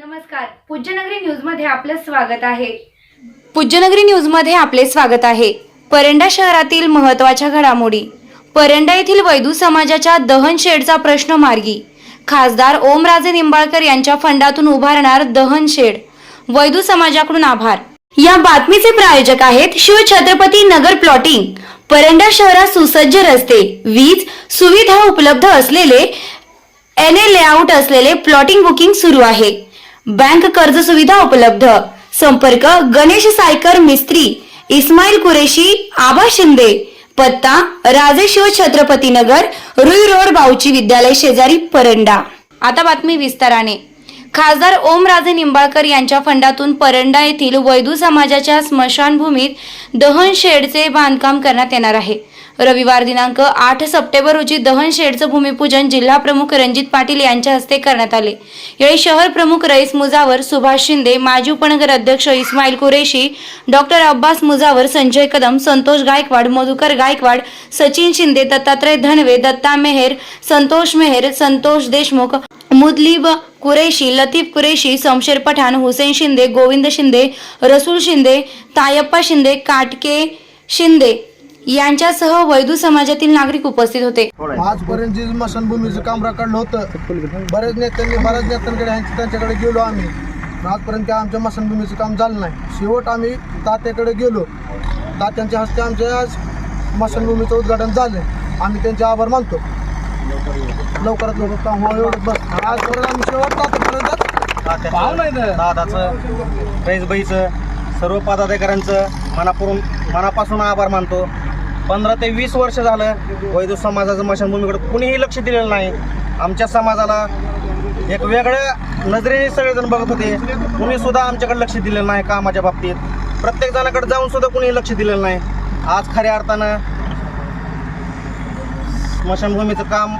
नमस्कार. पूज्यनगरी न्यूजमध्ये आपलं स्वागत आहे. पूज्यनगरी न्यूजमध्ये आपले स्वागत आहे. परंडा शहरातील महत्त्वाच्या घडामोडी. परंडा येथील वैदू समाजाच्या दहन शेडचा प्रश्न मार्गी. खासदार ओमराजे निंबाळकर यांच्या फंडातून उभारणार दहन शेड. वैदू समाजाकडून आभार. या बातमीचे प्रायोजक आहेत शिवछत्रपती नगर प्लॉटिंग. परंडा शहरात सुसज्ज रस्ते वीज सुविधा उपलब्ध असलेले एन ए लेआउट असलेले प्लॉटिंग बुकिंग सुरू आहे. बँक कर्ज सुविधा उपलब्ध. संपर्क गणेश सायकर मिस्त्री इस्माईल कुरेशी आबा शिंदे पत्ता राजेशिव छत्रपती नगर रुई रोड बाऊची विद्यालय शेजारी परंडा. आता बातमी विस्ताराने. खासदार ओमराजे निंबाळकर यांच्या फंडातून परंडा येथील वैदू समाजाच्या स्मशानभूमीत दहन शेडचे बांधकाम करण्यात येणार आहे. रविवार दिनांक आठ सप्टेंबर रोजी दहन शेडचं भूमिपूजन जिल्हा प्रमुख रणजित पाटील यांच्या हस्ते करण्यात आले. यावेळी शहर प्रमुख रईस मुजावर सुभाष शिंदे माजी उपनगर अध्यक्ष इस्माईल कुरेशी डॉक्टर अब्बास मुजावर संजय कदम संतोष गायकवाड मधुकर गायकवाड सचिन शिंदे दत्तात्रय धनवे दत्ता मेहेर संतोष मेहेर संतोष देशमुख मुदलीब कुरेशी लतीफ कुरेशी समशेर पठाण हुसेन शिंदे गोविंद शिंदे रसूल शिंदे तायप्पा शिंदे काटके शिंदे यांच्यासह वैदू समाजातील नागरिक उपस्थित होते. आजपर्यंत जे स्मशानभूमीचं काम रखडलं होतं. बऱ्याच नेत्यांनी बऱ्याच नेत्यांकडे त्यांच्याकडे गेलो आम्ही. आजपर्यंत काय आमच्या स्मशानभूमीचं काम झालं नाही. शेवट आम्ही तात्याकडे गेलो. तात्यांच्या हस्ते आमच्या आज स्मशानभूमीचं उद्घाटन झालं आम्ही त्यांचे आभार मानतो. लवकरात लवकर काम व्हावं एवढं बस. आजपर्यंत आम्ही शेवट तात्यापर्यंत दादाचं सर्व पदाधिकाऱ्यांचं मनापूर्वून मनापासून आभार मानतो. पंधरा ते वीस वर्ष झालं वैद्य समाजाचं स्मशानभूमीकडे कुणीही लक्ष दिलेलं नाही. आमच्या समाजाला एक वेगळ्या नजरेने सगळेजण बघत होते. कुणी सुद्धा आमच्याकडे लक्ष दिलेलं नाही कामाच्या बाबतीत. प्रत्येक जणाकडे जाऊन सुद्धा कुणी लक्ष दिलेलं नाही. आज खऱ्या अर्थानं स्मशानभूमीचं काम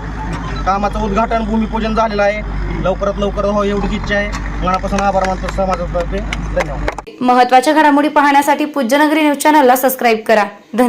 कामाचं उद्घाटन भूमिपूजन झालेलं आहे. लवकरात लवकर हो एवढीच इच्छा आहे. मनापासून आभार मानतो समाजातर्फे. धन्यवाद. महत्त्वाच्या घडामोडी पाहण्यासाठी पूज्यनगरी न्यूज चॅनलला सबस्क्राईब करा. धन्यवाद.